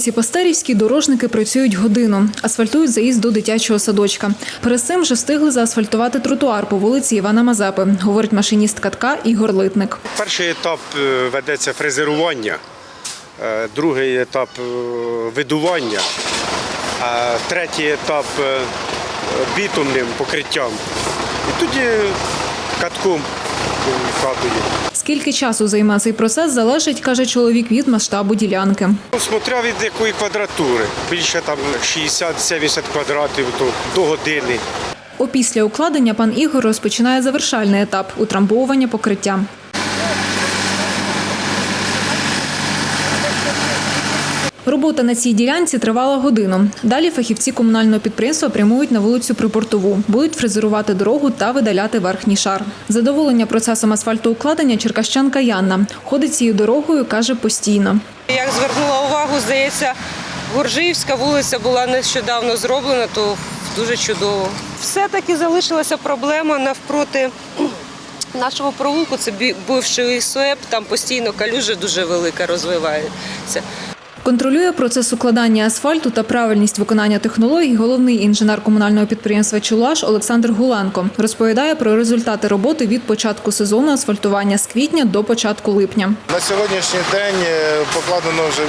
вулиці Пастерівській дорожники працюють годину, асфальтують заїзд до дитячого садочка. Перед цим вже встигли заасфальтувати тротуар по вулиці Івана Мазепи, говорить машиніст катка Ігор Литник. Перший етап е, ведеться фрезерування, е, другий етап е, видування, третій етап бітумним покриттям. І тоді катком катує. Скільки часу займає цей процес, залежить, каже чоловік, від масштабу ділянки. Смотря від якої квадратури. Більше там 60-70 квадратів, то до години. Опісля укладення пан Ігор розпочинає завершальний етап утрамбовування покриття. Робота на цій ділянці тривала годину. Далі фахівці комунального підприємства прямують на вулицю Припортову, будуть фрезерувати дорогу та видаляти верхній шар. Задоволення процесом асфальтоукладення черкащанка Янна ходить цією дорогою, каже постійно. Як звернула увагу, здається, Горжиївська вулиця була нещодавно зроблена, то дуже чудово. Все-таки залишилася проблема навпроти нашого провулку. Це бивший СОЕП, там постійно калюжа дуже велика розвивається. Контролює процес укладання асфальту та правильність виконання технологій головний інженер комунального підприємства Чулаш Олександр Гуленко. Розповідає про результати роботи від початку сезону асфальтування з квітня до початку липня. На сьогоднішній день е, покладено вже е,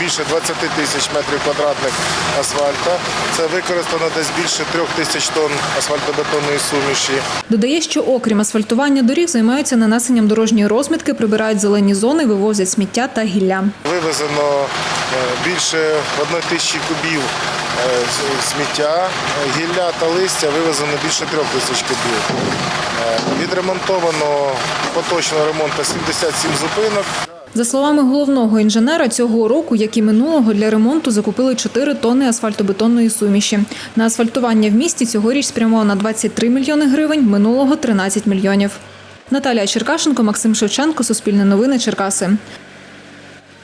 більше 20 тисяч метрів квадратних асфальта. Це використано десь більше трьох тисяч тонн асфальтобетонної суміші. Додає, що окрім асфальтування доріг займаються нанесенням дорожньої розмітки, прибирають зелені зони, вивозять сміття та гілля. Вивезено більше одної тисячі кубів е, сміття, Е, гілля та листя вивезено більше трьох тисяч кубів. Е, Відремонтовано поточного ремонту 77 зупинок. За словами головного інженера, цього року, як і минулого, для ремонту закупили 4 тонни асфальтобетонної суміші. На асфальтування в місті цьогоріч спрямовано 23 мільйони гривень, минулого 13 мільйонів. Наталія Черкашенко, Максим Шевченко, Суспільне новини, Черкаси.